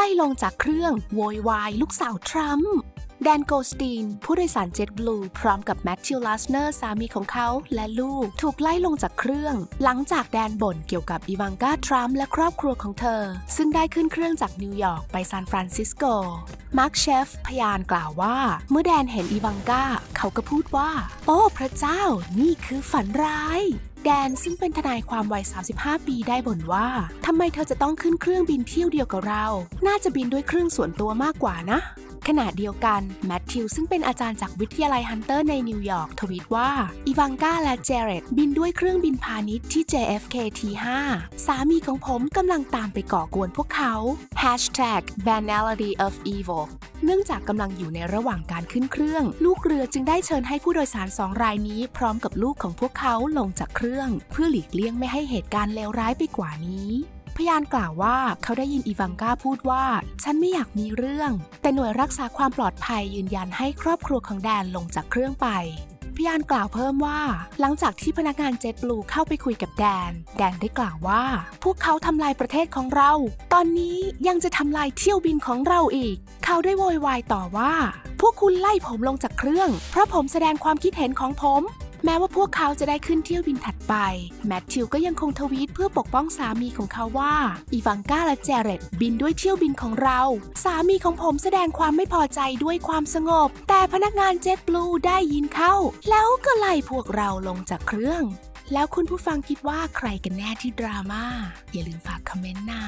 ไล่ลงจากเครื่องโวยวายลูกสาวทรัมป์ แดนโกสตีน ผู้โดยสารเจ็ตบลูพร้อมกับแมทธิวลาสเนอร์สามีของเขาและลูก ถูกไล่ลงจากเครื่อง หลังจากแดนบ่นเกี่ยวกับอีวานกาทรัมป์และครอบครัวของเธอ ซึ่งได้ขึ้นเครื่องจากนิวยอร์กไปซานฟรานซิสโกมาร์คเชฟพยานกล่าวว่า เมื่อแดนเห็นอีวังกาเขาก็พูดว่า โอ้พระเจ้า นี่คือฝันร้ายแดนซึ่งเป็นทนายความวัย 35 ปีได้บ่นว่า ทำไมเธอจะต้องขึ้นเครื่องบินเที่ยวเดียวกับเรา น่าจะบินด้วยเครื่องส่วนตัวมากกว่านะ ขณะเดียวกันแมทธิวซึ่งเป็นอาจารย์จากวิทยาลัยฮันเตอร์ในนิวยอร์กทวีตว่าอีวังกาและเจเรตบินด้วยเครื่องบินพาณิชย์ที่ JFK T5 สามีของผมกำลังตามไปก่อกวนพวกเขา Hashtag Banality of Evil เนื่องจากกำลังอยู่ในระหว่างการขึ้นเครื่อง ลูกเรือจึงได้เชิญให้ผู้โดยสารสองรายนี้พร้อมกับลูกของพวกเขาลงจากเครื่อง เพื่อหลีกเลี่ยงไม่ให้เหตุการณ์เลวร้ายไปกว่านี้ พยานกล่าวว่าเขาได้ยินอีวังกาพูดว่า ฉันไม่อยากมีเรื่อง แต่หน่วยรักษาความปลอดภัยยืนยันให้ครอบครัวของแดนลงจากเครื่องไปพยานกล่าวเพิ่มว่า หลังจากที่พนักงานเจ็ตบลูเข้าไปคุยกับแดน แดนได้กล่าวว่า พวกเขาทำลายประเทศของเรา ตอนนี้ยังจะทำลายเที่ยวบินของเราอีก เขาได้โวยวายต่อว่า พวกคุณไล่ผมลงจากเครื่อง เพราะผมแสดงความคิดเห็นของผม แม้ว่าพวกเขาจะได้ขึ้นเที่ยวบินถัดไป แมทธิวก็ยังคงทวีตเพื่อปกป้องสามีของเขาว่า อีวังกาและเจเรตบินด้วยเที่ยวบินของเรา สามีของผมแสดงความไม่พอใจด้วยความสงบ แต่พนักงานเจ็ตบลูได้ยินเข้า แล้วก็ไล่พวกเราลงจากเครื่อง แล้วคุณผู้ฟังคิดว่าใครกันแน่ที่ดราม่าอย่าลืมฝากคอมเมนต์นะ